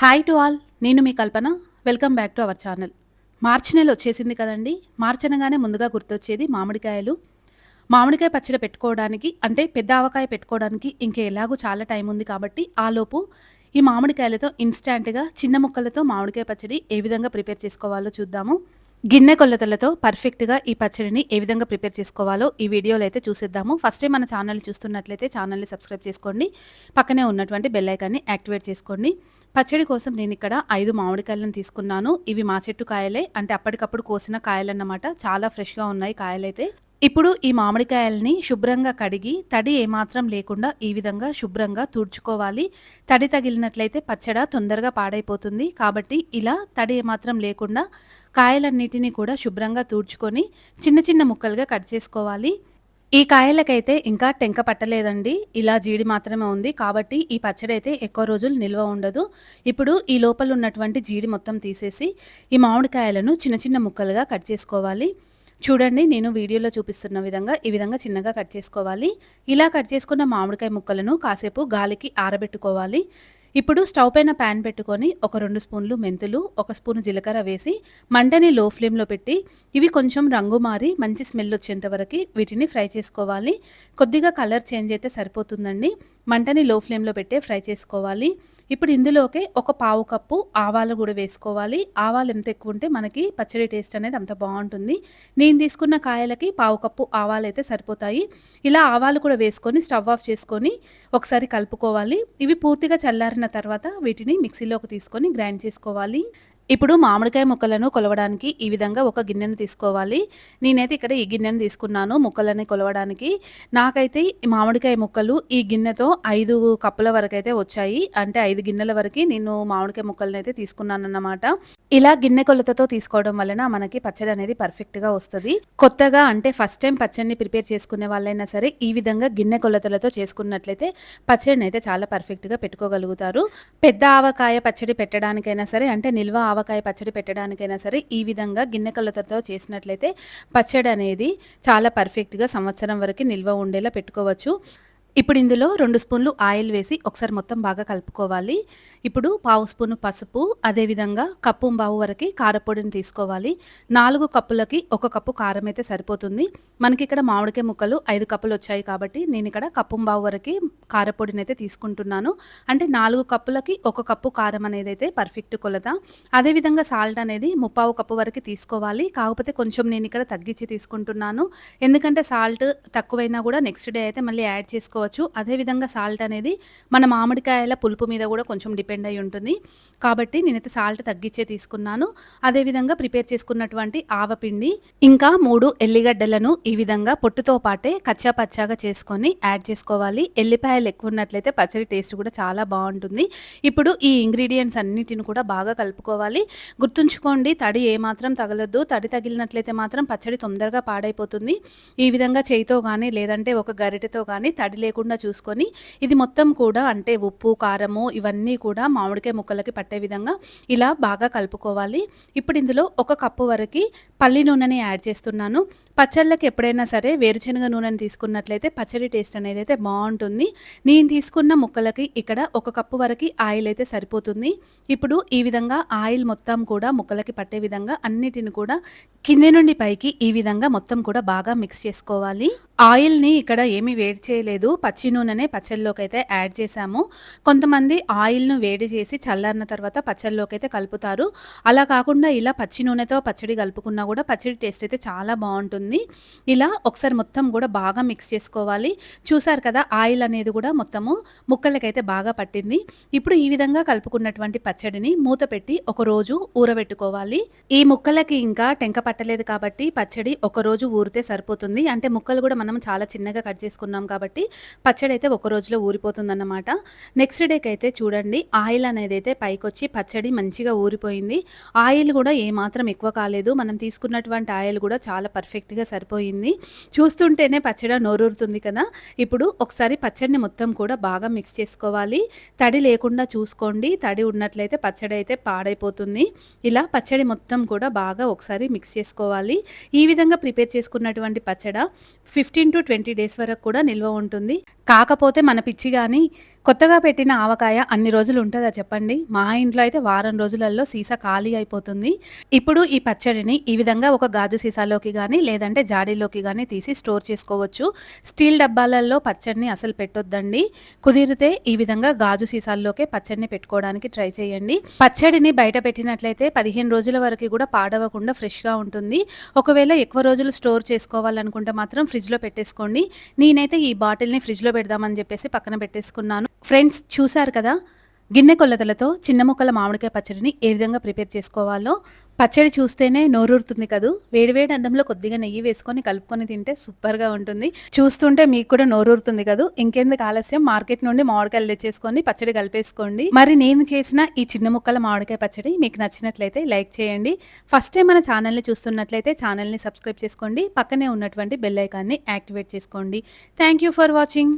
Hi to all నేను మీ Kalpana. Welcome back to our channel మార్చి నెల వచ్చేసింది కదండి. మార్చి అనగానే ముందుగా గుర్తొచ్చేది మామిడికాయలు. మామిడికాయ పచ్చడి పెట్టుకోవడానికి అంటే పెద్ద ఆవకాయ పెట్టుకోవడానికి ఇంకా ఎలాగో చాలా టైం ఉంది కాబట్టి ఆలోపు ఈ మామిడికాయలతో ఇన్స్టాంట్గా చిన్న ముక్కలతో మామిడికాయ పచ్చడి ఏ విధంగా ప్రిపేర్ చేసుకోవాలో చూద్దాము. గిన్నె కొలతలతో పర్ఫెక్ట్గా ఈ పచ్చడిని ఏ విధంగా ప్రిపేర్ చేసుకోవాలో ఈ వీడియోలో అయితే చూసేద్దాము. ఫస్ట్ మన ఛానల్ చూస్తున్నట్లయితే ఛానల్ని సబ్స్క్రైబ్ చేసుకోండి. పక్కనే ఉన్నటువంటి బెల్ ఐకాన్ని యాక్టివేట్ చేసుకోండి. పచ్చడి కోసం నేను ఇక్కడ ఐదు మామిడికాయలను తీసుకున్నాను. ఇవి మా చెట్టు కాయలే. అంటే అప్పటికప్పుడు కోసిన కాయలన్నమాట. చాలా ఫ్రెష్గా ఉన్నాయి కాయలైతే. ఇప్పుడు ఈ మామిడికాయల్ని శుభ్రంగా కడిగి తడి ఏమాత్రం లేకుండా ఈ విధంగా శుభ్రంగా తుడుచుకోవాలి. తడి తగిలినట్లయితే పచ్చడ తొందరగా పాడైపోతుంది. కాబట్టి ఇలా తడి ఏమాత్రం లేకుండా కాయలన్నిటినీ కూడా శుభ్రంగా తుడుచుకొని చిన్న చిన్న ముక్కలుగా కట్ చేసుకోవాలి. ఈ కాయలకైతే ఇంకా టెంక పట్టలేదండి. ఇలా జీడి మాత్రమే ఉంది. కాబట్టి ఈ పచ్చడి అయితే ఎక్కువ రోజులు నిల్వ ఉండదు. ఇప్పుడు ఈ లోపల ఉన్నటువంటి జీడి మొత్తం తీసేసి ఈ మామిడికాయలను చిన్న చిన్న ముక్కలుగా కట్ చేసుకోవాలి. చూడండి నేను వీడియోలో చూపిస్తున్న విధంగా ఈ విధంగా చిన్నగా కట్ చేసుకోవాలి. ఇలా కట్ చేసుకున్న మామిడికాయ ముక్కలను కాసేపు గాలికి ఆరబెట్టుకోవాలి. ఇప్పుడు స్టవ్ పైన ప్యాన్ పెట్టుకొని ఒక రెండు స్పూన్లు మెంతులు ఒక స్పూన్ జీలకర్ర వేసి మంటని లో ఫ్లేమ్లో పెట్టి ఇవి కొంచెం రంగు మారి మంచి స్మెల్ వచ్చేంత వరకు వీటిని ఫ్రై చేసుకోవాలి. కొద్దిగా కలర్ చేంజ్ అయితే సరిపోతుందండి. మంటని లో ఫ్లేమ్లో పెట్టే ఫ్రై చేసుకోవాలి. ఇప్పుడు ఇందులోకి ఒక పావు కప్పు ఆవాలు కూడా వేసుకోవాలి. ఆవాలు ఎంత ఎక్కువ ఉంటే మనకి పచ్చడి టేస్ట్ అనేది అంత బాగుంటుంది. నేను తీసుకున్న కాయలకి పావు కప్పు ఆవాలు అయితే సరిపోతాయి. ఇలా ఆవాలు కూడా వేసుకొని స్టవ్ ఆఫ్ చేసుకొని ఒకసారి కలుపుకోవాలి. ఇవి పూర్తిగా చల్లారిన తర్వాత వీటిని మిక్సీలోకి తీసుకొని గ్రైండ్ చేసుకోవాలి. ఇప్పుడు మామిడికాయ ముక్కలను కొలవడానికి ఈ విధంగా ఒక గిన్నెను తీసుకోవాలి. నేనైతే ఇక్కడ ఈ గిన్నెను తీసుకున్నాను ముక్కలని కొలవడానికి. నాకైతే మామిడికాయ ముక్కలు ఈ గిన్నెతో ఐదు కప్పుల వరకు అయితే వచ్చాయి. అంటే ఐదు గిన్నెల వరకు నేను మామిడికాయ ముక్కలను అయితే తీసుకున్నాను అన్నమాట ఇలా గిన్నె కొలతతో తీసుకోవడం వలన మనకి పచ్చడి అనేది పర్ఫెక్ట్గా వస్తుంది. కొత్తగా అంటే ఫస్ట్ టైం పచ్చడిని ప్రిపేర్ చేసుకునే వాళ్ళైనా సరే ఈ విధంగా గిన్నె కొలతలతో చేసుకున్నట్లయితే పచ్చడిని అయితే చాలా పర్ఫెక్ట్గా పెట్టుకోగలుగుతారు. పెద్ద ఆవకాయ పచ్చడి పెట్టడానికైనా సరే అంటే నిల్వ ఆవకాయ పచ్చడి పెట్టడానికైనా సరే ఈ విధంగా గిన్నె కొలతతో చేసినట్లయితే పచ్చడి అనేది చాలా పర్ఫెక్ట్గా సంవత్సరం వరకు నిల్వ ఉండేలా పెట్టుకోవచ్చు. ఇప్పుడు ఇందులో రెండు స్పూన్లు ఆయిల్ వేసి ఒకసారి మొత్తం బాగా కలుపుకోవాలి. ఇప్పుడు పావు స్పూను పసుపు అదేవిధంగా కప్పు బావు వరకు కారపొడిని తీసుకోవాలి. నాలుగు కప్పులకి ఒక కప్పు కారం అయితే సరిపోతుంది. మనకి ఇక్కడ మామిడికాయ ముక్కలు ఐదు కప్పులు వచ్చాయి కాబట్టి నేను ఇక్కడ కప్పు బావు వరకు కారపొడిని అయితే తీసుకుంటున్నాను. అంటే నాలుగు కప్పులకి ఒక కప్పు కారం అనేది అయితే పర్ఫెక్ట్ కొలత. అదేవిధంగా సాల్ట్ అనేది ముప్పావు కప్పు వరకు తీసుకోవాలి. కాకపోతే కొంచెం నేను ఇక్కడ తగ్గించి తీసుకుంటున్నాను. ఎందుకంటే సాల్ట్ తక్కువైనా కూడా నెక్స్ట్ డే అయితే మళ్ళీ యాడ్ చేసుకోవాలి చేసుకోవచ్చు. అదేవిధంగా సాల్ట్ అనేది మన మామిడికాయల పులుపు మీద కూడా కొంచెం డిపెండ్ అయి ఉంటుంది. కాబట్టి నేనైతే సాల్ట్ తగ్గించే తీసుకున్నాను. అదేవిధంగా ప్రిపేర్ చేసుకున్నటువంటి ఆవపిండి ఇంకా మూడు ఎల్లిగడ్డలను ఈ విధంగా పొట్టుతో పాటే కచ్చా పచ్చాగా చేసుకొని యాడ్ చేసుకోవాలి. ఎల్లిపాయలు ఎక్కువ ఉన్నట్లయితే పచ్చడి టేస్ట్ కూడా చాలా బాగుంటుంది. ఇప్పుడు ఈ ఇంగ్రీడియంట్స్ అన్నిటిని కూడా బాగా కలుపుకోవాలి. గుర్తుంచుకోండి తడి ఏమాత్రం తగలద్దు. తడి తగిలినట్లయితే మాత్రం పచ్చడి తొందరగా పాడైపోతుంది. ఈ విధంగా చేయితో కానీ లేదంటే ఒక గరిటెతో కానీ తడి లేకుండా చూసుకొని ఇది మొత్తం కూడా అంటే ఉప్పు కారము ఇవన్నీ కూడా మామిడికాయ ముక్కలకి పట్టే విధంగా ఇలా బాగా కలుపుకోవాలి. ఇప్పుడు ఇందులో ఒక కప్పు వరకు పల్లి నూనెని యాడ్ చేస్తున్నాను. పచ్చళ్ళకి ఎప్పుడైనా సరే వేరుశనగ నూనెని తీసుకున్నట్లయితే పచ్చడి టేస్ట్ అనేది అయితే బాగుంటుంది. నేను తీసుకున్న ముక్కలకి ఇక్కడ ఒక కప్పు వరకు ఆయిల్ అయితే సరిపోతుంది. ఇప్పుడు ఈ విధంగా ఆయిల్ మొత్తం కూడా ముక్కలకి పట్టే విధంగా అన్నిటిని కూడా కింది నుండి పైకి ఈ విధంగా మొత్తం కూడా బాగా మిక్స్ చేసుకోవాలి. ఆయిల్ని ఇక్కడ ఏమీ వేడి చేయలేదు. పచ్చి నూనెనే పచ్చళ్ళలోకి అయితే యాడ్ చేశాము. కొంతమంది ఆయిల్ను వేడి చేసి చల్లారిన తర్వాత పచ్చళ్ళలోకి అయితే కలుపుతారు. అలా కాకుండా ఇలా పచ్చి నూనెతో పచ్చడి కలుపుకున్నా కూడా పచ్చడి టేస్ట్ అయితే చాలా బాగుంటుంది. ఇలా ఒకసారి మొత్తం కూడా బాగా మిక్స్ చేసుకోవాలి. చూసారు కదా ఆయిల్ అనేది కూడా మొత్తము ముక్కలకైతే బాగా పట్టింది. ఇప్పుడు ఈ విధంగా కలుపుకున్నటువంటి పచ్చడిని మూత పెట్టి ఒక రోజు ఊరబెట్టుకోవాలి. ఈ ముక్కలకి ఇంకా టెంక పట్టలేదు కాబట్టి పచ్చడి ఒక రోజు ఊరితే సరిపోతుంది. అంటే ముక్కలు కూడా మనం చాలా చిన్నగా కట్ చేసుకున్నాం కాబట్టి పచ్చడి అయితే ఒక రోజులో ఊరిపోతుందన్నమాట. నెక్స్ట్ డేకి అయితే చూడండి ఆయిల్ అనేది అయితే పైకి వచ్చి పచ్చడి మంచిగా ఊరిపోయింది. ఆయిల్ కూడా ఏమాత్రం ఎక్కువ కాలేదు. మనం తీసుకున్నటువంటి ఆయిల్ కూడా చాలా పర్ఫెక్ట్గా సరిపోయింది. చూస్తుంటేనే పచ్చడి నోరూరుతుంది కదా. ఇప్పుడు ఒకసారి పచ్చడిని మొత్తం కూడా బాగా మిక్స్ చేసుకోవాలి. తడి లేకుండా చూసుకోండి. తడి ఉన్నట్లయితే పచ్చడి అయితే పాడైపోతుంది. ఇలా పచ్చడి మొత్తం కూడా బాగా ఒకసారి మిక్స్ చేసుకోవాలి. ఈ విధంగా ప్రిపేర్ చేసుకున్నటువంటి పచ్చడి ఫిఫ్టీన్ టు ట్వంటీ డేస్ వరకు కూడా నిల్వ ఉంటుంది. కాకపోతే మన పిచ్చి కానీ కొత్తగా పెట్టిన ఆవకాయ అన్ని రోజులు ఉంటుందా చెప్పండి? మా ఇంట్లో అయితే వారం రోజులలో సీసా ఖాళీ అయిపోతుంది. ఇప్పుడు ఈ పచ్చడిని ఈ విధంగా ఒక గాజు సీసాలోకి కానీ లేదంటే జాడీలోకి కానీ తీసి స్టోర్ చేసుకోవచ్చు. స్టీల్ డబ్బాలలో పచ్చడిని అసలు పెట్టొద్దండి. కుదిరితే ఈ విధంగా గాజు సీసాల్లోకే పచ్చడిని పెట్టుకోవడానికి ట్రై చేయండి. పచ్చడిని బయట పెట్టినట్లయితే పదిహేను రోజుల వరకు కూడా పాడవకుండా ఫ్రెష్గా ఉంటుంది. ఒకవేళ ఎక్కువ రోజులు స్టోర్ చేసుకోవాలనుకుంటే మాత్రం ఫ్రిడ్జ్లో పెట్టేసుకోండి. నేనైతే ఈ బాటిల్ని ఫ్రిడ్జ్లో పెడదామని చెప్పేసి పక్కన పెట్టేసుకున్నాను. ఫ్రెండ్స్ చూశారు కదా? గిన్నె కొలతలతో చిన్న ముక్కల మామిడికాయ పచ్చడిని ఏ విధంగా ప్రిపేర్ చేసుకోవాలో? పచ్చడి చూస్తేనే నోరూరుతుంది కదూ. వేడివేడి అన్నంలో కొద్దిగా నెయ్యి వేసుకొని కలుపుకొని తింటే సూపర్గా ఉంటుంది. చూస్తుంటే మీకు కూడా నోరూరుతుంది కదూ. ఇంకెందుకు ఆలస్యం? మార్కెట్ నుండి మామిడికాయలు తెచ్చేసుకొని పచ్చడి కలిపేసుకోండి. మరి నేను చేసిన ఈ చిన్న ముక్కల మామిడికాయ పచ్చడి మీకు నచ్చినట్లయితే లైక్ చేయండి. ఫస్ట్ టైం మన ఛానల్ని చూస్తున్నట్లయితే ఛానల్ని సబ్స్క్రైబ్ చేసుకోండి. పక్కనే ఉన్నటువంటి బెల్ ఐకాన్ని యాక్టివేట్ చేసుకోండి. Thank you for watching.